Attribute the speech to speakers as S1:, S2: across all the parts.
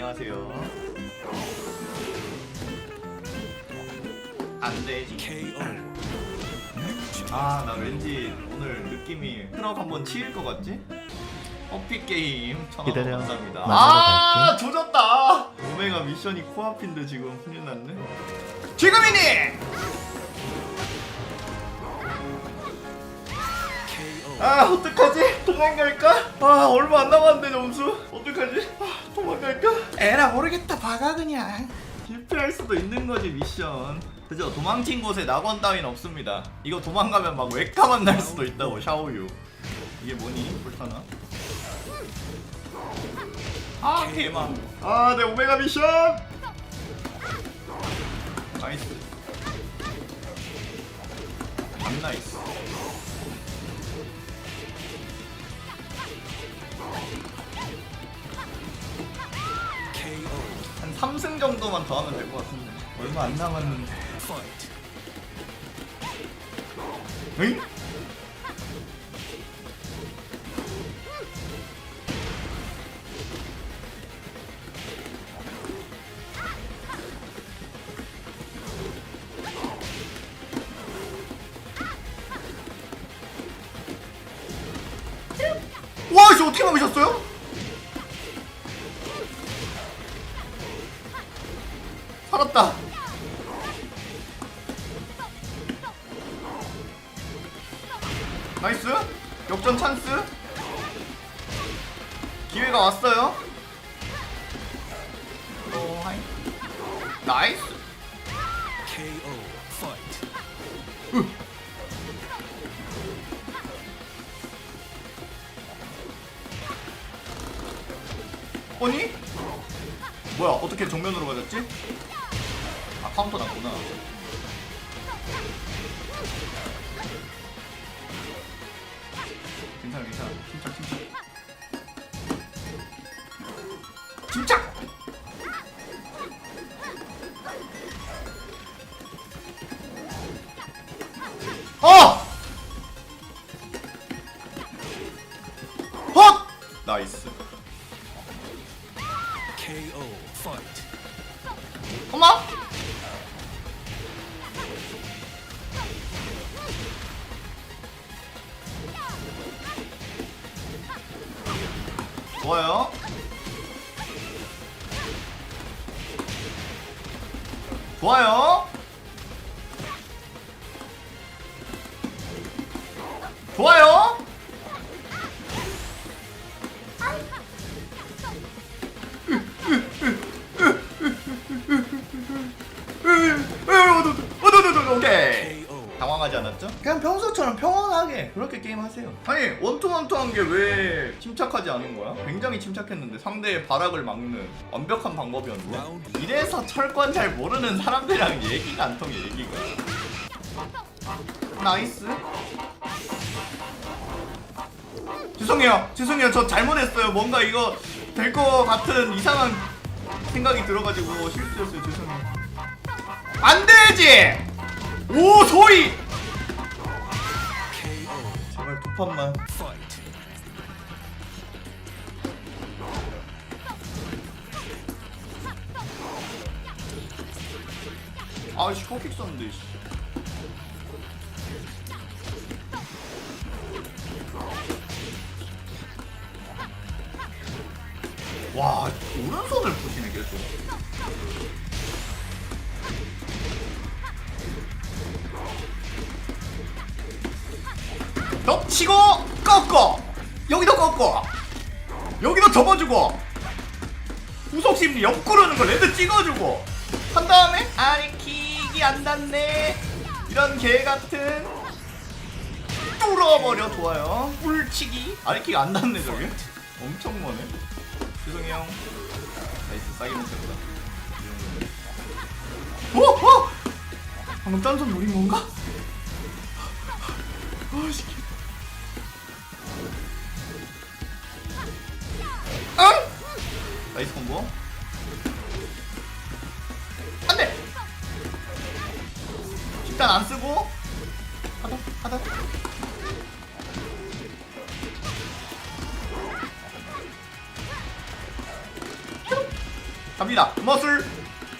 S1: 안녕하세요. 안 되지. 아, 나 왠지 오늘 느낌이 트럭 한번 치일 것 같지? 어피 게임 천원
S2: 기다려.
S1: 감사합니다. 아. 조졌다. 오메가 미션이 코앞인데 지금 큰일 났네. 지금이니! 아, 어떡하지? 도망갈까? 아, 얼마 안 남았는데 점수. 어떡하지? 아, 도망갈까? 에라 모르겠다. 박아 그냥. 실패할 수도 있는 거지 미션. 그죠? 도망친 곳에 낙원 따윈 없습니다. 이거 도망가면 막 웹카만 날 수도 있다고 샤오유. 이게 뭐니? 불타나? 아 개망. 아, 내 오메가 미션. 나이스. 안 나이스. 3승 정도만 더 하면 될 것 같은데 얼마 안 남았는데. 응? 살았다. 나이스. 역전 찬스. 기회가 왔어요. 오, 하이. 나이스. 아니? 뭐야, 어떻게 정면으로 맞았지? 아, 카운터 났구나. 괜찮아, 괜찮아. 침착, 침착. 침착! 어! 헛! 나이스.
S3: KO. Fight.
S1: 좋 좋아요. 좋아요. 그냥 평소처럼 평온하게 그렇게 게임하세요. 아니 원투원투한 게 왜 침착하지 않은 거야? 굉장히 침착했는데 상대의 발악을 막는 완벽한 방법이었는데. 이래서 철권 잘 모르는 사람들이랑 얘기가 안 통해 얘기가. 나이스. 죄송해요. 죄송해요. 저 잘못했어요. 뭔가 이거 될 거 같은 이상한 생각이 들어가지고 실수했어요. 죄송해요. 안 되지! 오 소리! 제발 두 판만. 아씨 컵킥 썼는데 씨. 와 오른손을 치고 꺾어. 여기도 꺾어. 여기도 접어주고. 후속심리 옆구르는 거 레드 찍어주고. 한 다음에 아리킥이 안 닿네. 이런 개 같은. 뚫어버려 좋아요. 뿔치기. 아리킥 안 닿네 저게. 엄청 머네. 죄송해요. 나이스 싸게 먹혔다. 어? 어? 방금 짠손 노린 건가? 아씨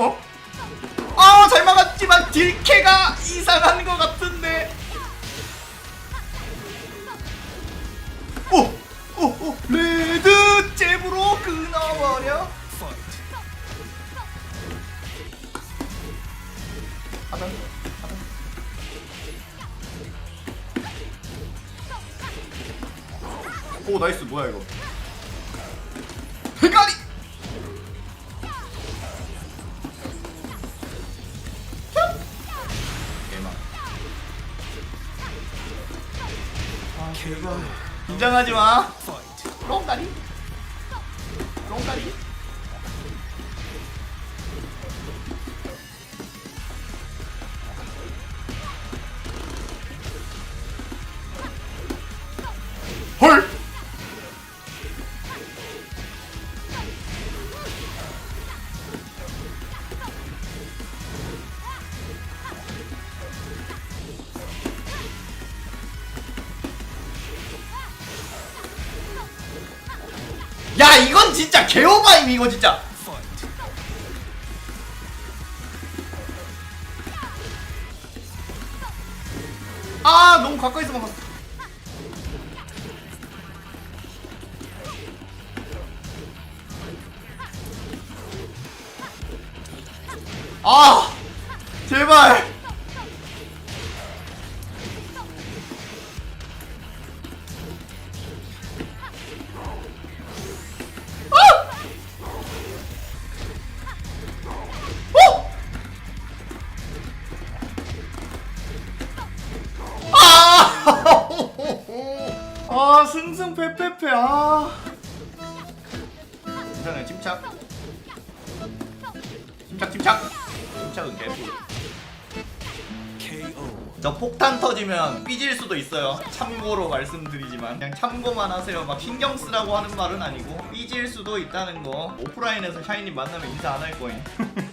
S1: 어? 아 잘 막았지만 딜캐가 이상한 것 같은데 오! 오! 오! 레드 잽으로 끊어버려 오 나이스 뭐야 이거 긴장하지 마. 롱다리 롱다리 야 이건 진짜 개오바임 이거 진짜. 아 너무 가까이서 막았어 아 제발 승승패패패 아. 괜찮아요 침착. 침착 침착. 침착은 개뿔. 저 폭탄 터지면 삐질 수도 있어요. 참고로 말씀드리지만. 그냥 참고만 하세요. 막 신경 쓰라고 하는 말은 아니고 삐질 수도 있다는 거. 오프라인에서 샤이님 만나면 인사 안 할 거예요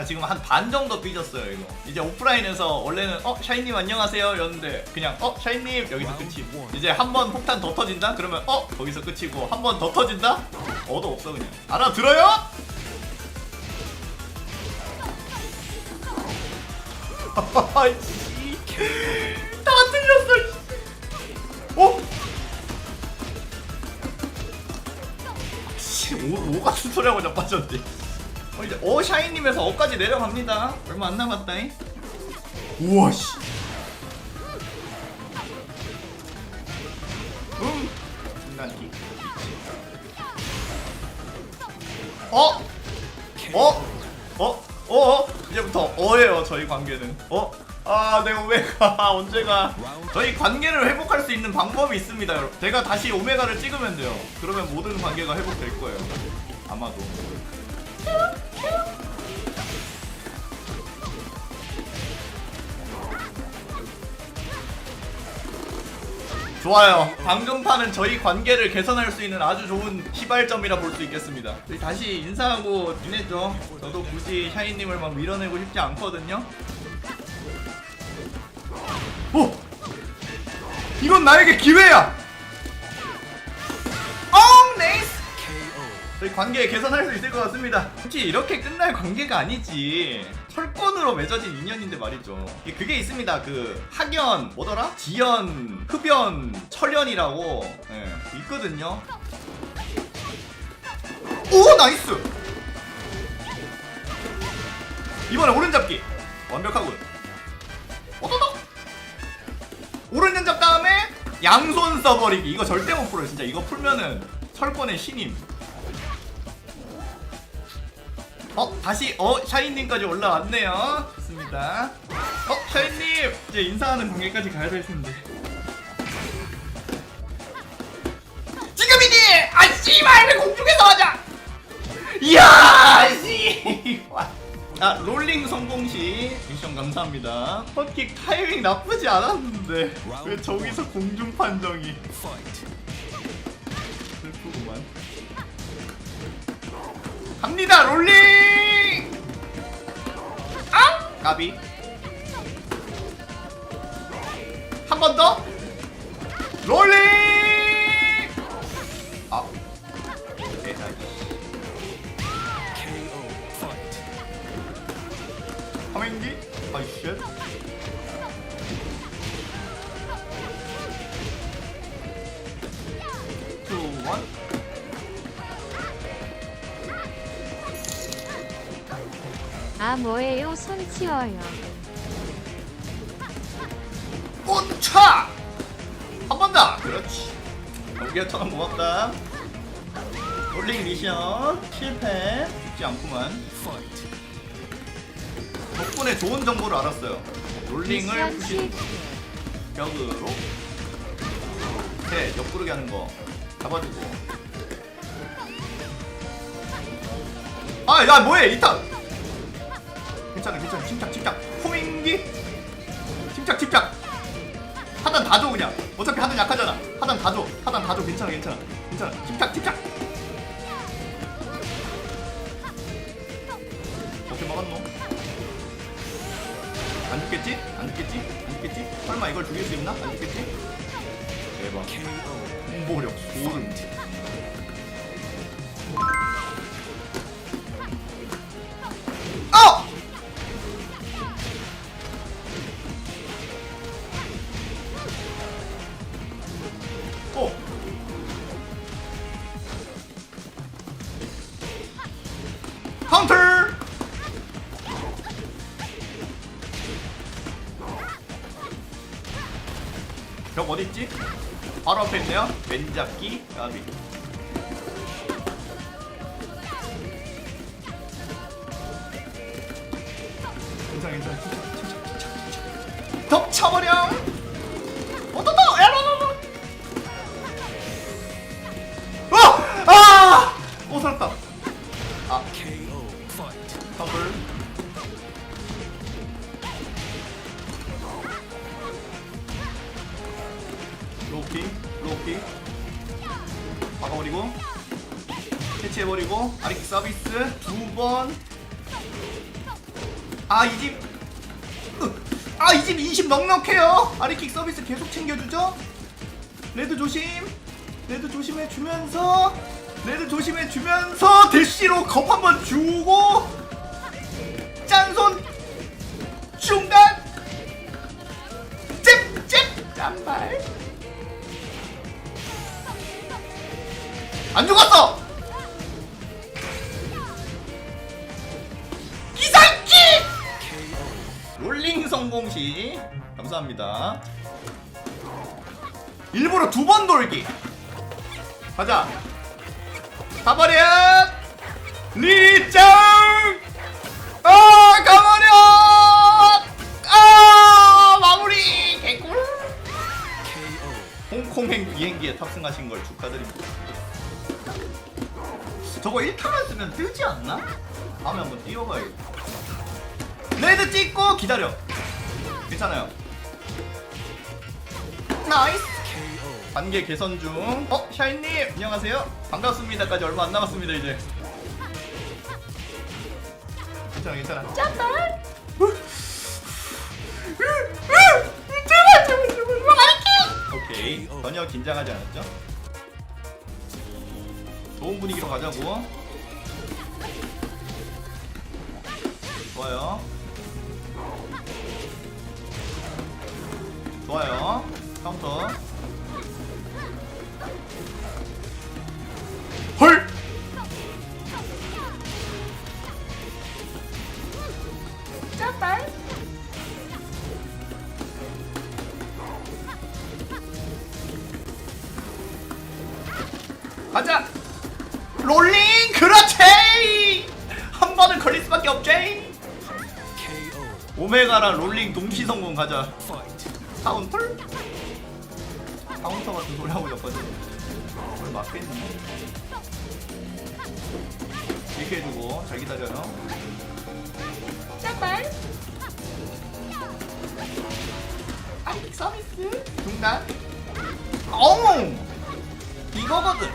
S1: 아 지금 한 반 정도 삐졌어요 이거. 이제 오프라인에서 원래는 어 샤이님 안녕하세요였는데 그냥 어 샤이님 여기서 끝이고 이제 한 번 폭탄 더 터진다 그러면 어 거기서 끝이고 한 번 더 터진다 어도 없어 그냥 알아들어요? 아이씨 다 틀렸어. 어? 씨, 오, 오 같은 소리하고 자빠졌네. 어, 이제 어 샤이님에서 어까지 내려갑니다. 얼마 안 남았다잉. 우와 씨. 음. 어? 어? 어? 어? 어? 이제부터 어예요 저희 관계는. 어? 아, 내 오메가 언제가 저희 관계를 회복할 수 있는 방법이 있습니다, 여러분. 제가 다시 오메가를 찍으면 돼요. 그러면 모든 관계가 회복될 거예요. 아마도. 좋아요. 방금 판은 저희 관계를 개선할 수 있는 아주 좋은 시발점이라 볼 수 있겠습니다. 다시 인사하고 지내죠. 저도 굳이 샤이님을 막 밀어내고 싶지 않거든요. 오! 이건 나에게 기회야! 엉! 네이스! 저희 관계 개선할 수 있을 것 같습니다. 솔직히 이렇게 끝날 관계가 아니지. 철권으로 맺어진 인연인데 말이죠. 그게 있습니다. 그 학연 뭐더라? 지연, 흡연, 철연이라고 예, 있거든요. 오 나이스. 이번에 오른 잡기 완벽하군. 어떠다? 오른쪽 잡 다음에 양손 써버리기 이거 절대 못 풀어요 진짜 이거 풀면은 철권의 신임 어 다시 어 샤이님까지 올라왔네요. 좋습니다. 어 샤이님! 이제 인사하는 관계까지 가야 될 텐데. 지금이니! 아 씨발! 왜 공중에서 하자! 이야! 씨! 아, 롤링 성공 시. 미션 감사합니다. 헛킥 타이밍 나쁘지 않았는데. 왜 저기서 공중 판정이. 슬프구만. 갑니다 롤링. 아 까비. 한 번 더. 롤링. 아. 네. 화면기. 아이 쉣.
S2: 아 뭐예요 손 치워요
S1: 온차! 한 번 더! 그렇지. 연기처럼 고맙다. 롤링 미션 실패. 쉽지 않구만. 덕분에 좋은 정보를 알았어요. 롤링을
S2: 미션
S1: 푸신
S2: 실패
S1: 벽으로 네, 옆구르기 하는 거 잡아주고. 아, 야, 뭐해, 이탄! 괜찮아, 괜찮아. 침착, 침착. 호잉기! 침착, 침착! 하단 다 줘, 그냥. 어차피 하단 약하잖아. 하단 다 줘. 하단 다 줘. 괜찮아, 괜찮아. 괜찮아. 침착, 침착! 어떻게 막았노? 안 죽겠지? 안 죽겠지? 안 죽겠지? 설마 이걸 죽일 수 있나? 안 죽겠지? 대박. 공보력 소름. 어딨지? 바로 앞에 있네요. 왼잡기 까비. 아리키 서비스. 두 번. 아, 이 집. 으, 아, 이 집 인심 넉넉해요. 아리킥 서비스 계속 챙겨주죠. 레드 조심. 레드 조심해 주면서. 레드 조심해 주면서 대시로 겁 한번 주고. 돌기. 가자. 가버려 리짱! 아 가버려 아 마무리! 개꿀!
S3: KO.
S1: 홍콩 행 비행기에 탑승하신 걸 축하드립니다. 저거 1타만 쓰면 뜨지 않나? 다음에 한번 띄워봐야겠다 단계 개선 중. 어, 샤인님 안녕하세요. 반갑습니다까지 얼마 안 남았습니다 이제. 괜찮아, 괜찮아. 짠발. 제발, 제발, 제발. 화이팅! 오케이. 전혀 긴장하지 않았죠? 좋은 분위기로 가자고. 좋아요. 좋아요. 카운터. 가자! 롤링! 그렇지! 한 번은 걸릴 수밖에 없지! 오메가랑 롤링 동시 성공 가자. 카운터? 카운터 같은 소리 하고 있었거든. 오늘 맞겠니? 이렇게 해주고 잘 기다려요. 짠발. 아이 서비스. 중단. 어우. 이거거든.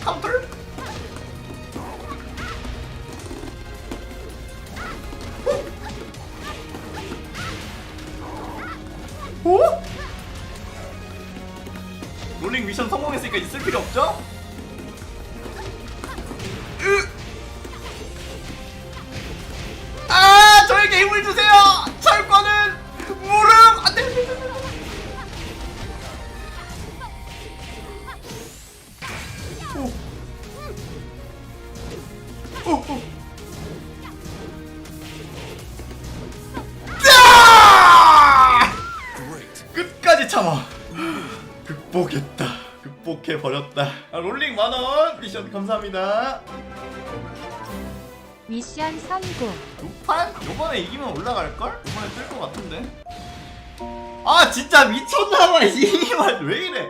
S1: 카운터. 오! 오? 롤링 미션 성공했으니까 있을 필요 없죠? 으! 아 저에게 힘을 주세요 버렸다. 아, 롤링 만원! 미션 감사합니다.
S2: 미션 성공.
S1: 두판? 요번에 이기면 올라갈걸? 요번에 뜰 것 같은데? 아 진짜 미쳤나봐. 이말 왜 이래